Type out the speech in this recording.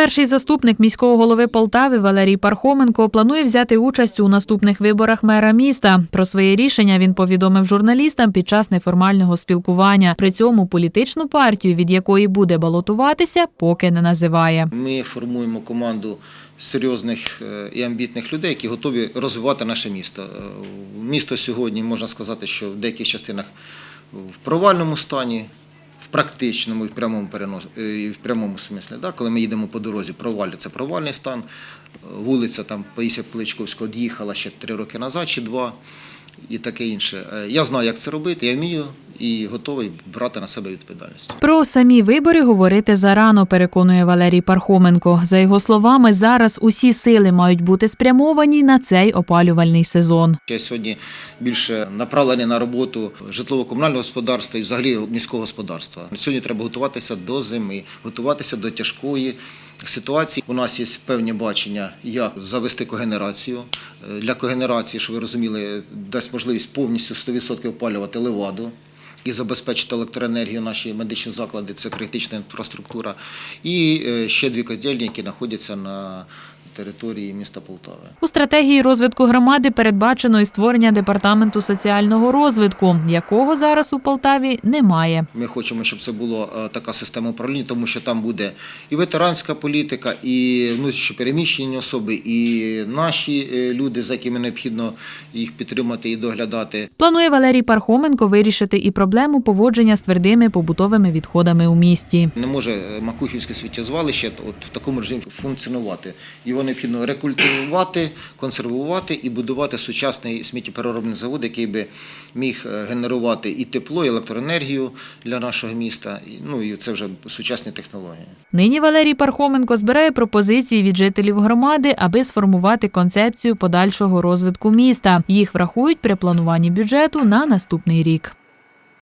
Перший заступник міського голови Полтави Валерій Пархоменко планує взяти участь у наступних виборах мера міста. Про своє рішення він повідомив журналістам під час неформального спілкування. При цьому політичну партію, від якої буде балотуватися, поки не називає. Ми формуємо команду серйозних е, і амбітних людей, які готові розвивати наше місто. Е, Місто сьогодні можна сказати, що в деяких частинах в провальному стані. Практичному і в прямому перенос е, і в прямому смислі, да? коли ми їдемо по дорозі, провалля провальний стан. Е, Вулиця там Паїся Плечковського од'їхала ще три роки назад чи два, і таке інше. Е, Я знаю, як це робити, я вмію і готовий брати на себе відповідальність. Про самі вибори говорити зарано, переконує Валерій Пархоменко. За його словами, зараз усі сили мають бути спрямовані на цей опалювальний сезон. Я сьогодні більше направлений на роботу житлово-комунального господарства і взагалі міського господарства. Сьогодні треба готуватися до зими, готуватися до тяжкої ситуації. У нас є певні бачення, як завести когенерацію. Е, Для когенерації, щоб ви розуміли, дасть можливість повністю 100% опалювати леваду. І забезпечити електроенергію наші медичні заклади, це критична інфраструктура. І е, ще дві котельні, які знаходяться на території міста Полтави. У стратегії розвитку громади передбачено і створення департаменту соціального розвитку, якого зараз у Полтаві немає. Ми хочемо, щоб це була е, така система управління, тому що там буде і ветеранська політика, і внутрішньопереміщені особи, і наші е, люди, за якими необхідно їх підтримати і доглядати. Планує Валерій Пархоменко вирішити і проблему поводження з твердими побутовими відходами у місті. Не може е, Макухівське сміттєзвалище от в такому режимі функціонувати. Його необхідно рекультивувати, консервувати і будувати сучасний сміттєпереробний завод, який би міг е, генерувати і тепло, і електроенергію для нашого міста. Ну і це вже сучасні технології. Нині Валерій Пархоменко збирає пропозиції від жителів громади, аби сформувати концепцію подальшого розвитку міста. Їх врахують при плануванні бюджету на наступний рік.